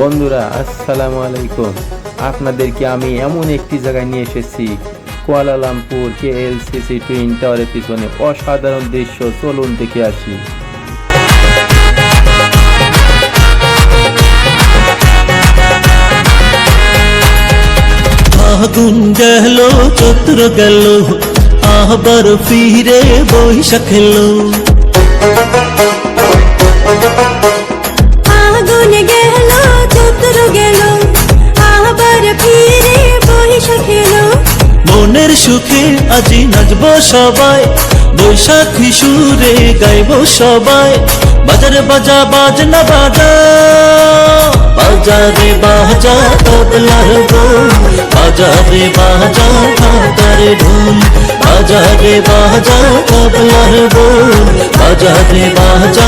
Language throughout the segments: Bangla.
বন্ধুরা, আসসালামু আলাইকুম। আপনাদেরকে আমি এমন একটি জায়গায় নিয়ে এসেছি Kuala Lumpur K L C twin টাওয়ারের পিছনে। অসাধারণ দৃশ্য, চলুন দেখে আসি। আগুন গেল, চতুর গেল আবার ফিরে বৈশাখ মনের সুখে আজি নাচব সবাই, বৈশাখী সুরে গাইব সবাই। বাজারে বাজা, বাজনা বাজা। বাজারে বাজা তবলার গোল। বাজারে বাজা ঢাকার ঢোল। বাজারে বাজা তবলার গোল। বাজারে বাজা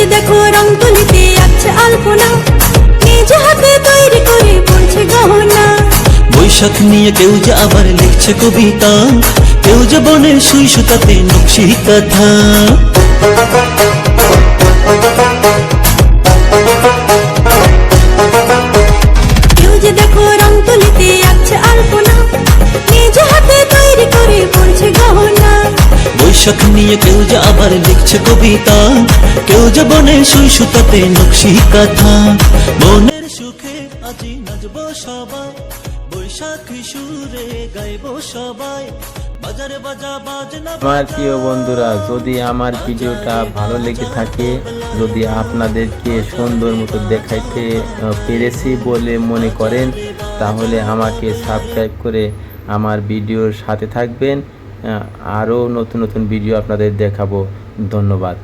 যে দেখো রং তুলিতে আছে আলপনা। নিজ হাতে তৈরি করে বলছে গহনা। বৈশাখ নিয়ে কেউ যে আবার লিখছে কবিতা কেউ যে বনে সুই সুতাতে নকশি কথা কেউ যে দেখো রং নিয়ে কেউ যে আবার লিখছে কবিতা, কেউ যে বনে সুই সুতাতে নকশি কথা। মনের সুখে আজি নাচব সবাই, বৈশাখী সুরে গাইব সবাই। আমার প্রিয় বন্ধুরা, যদি আমার ভিডিওটা ভালো লেগে থাকে, যদি আপনাদেরকে সুন্দর মতো দেখাইতে পেরেছি বলে মনে করেন, তাহলে আমাকে সাবস্ক্রাইব করে আমার ভিডিওর সাথে থাকবেন। আরও নতুন নতুন ভিডিও আপনাদের দেখাবো। ধন্যবাদ।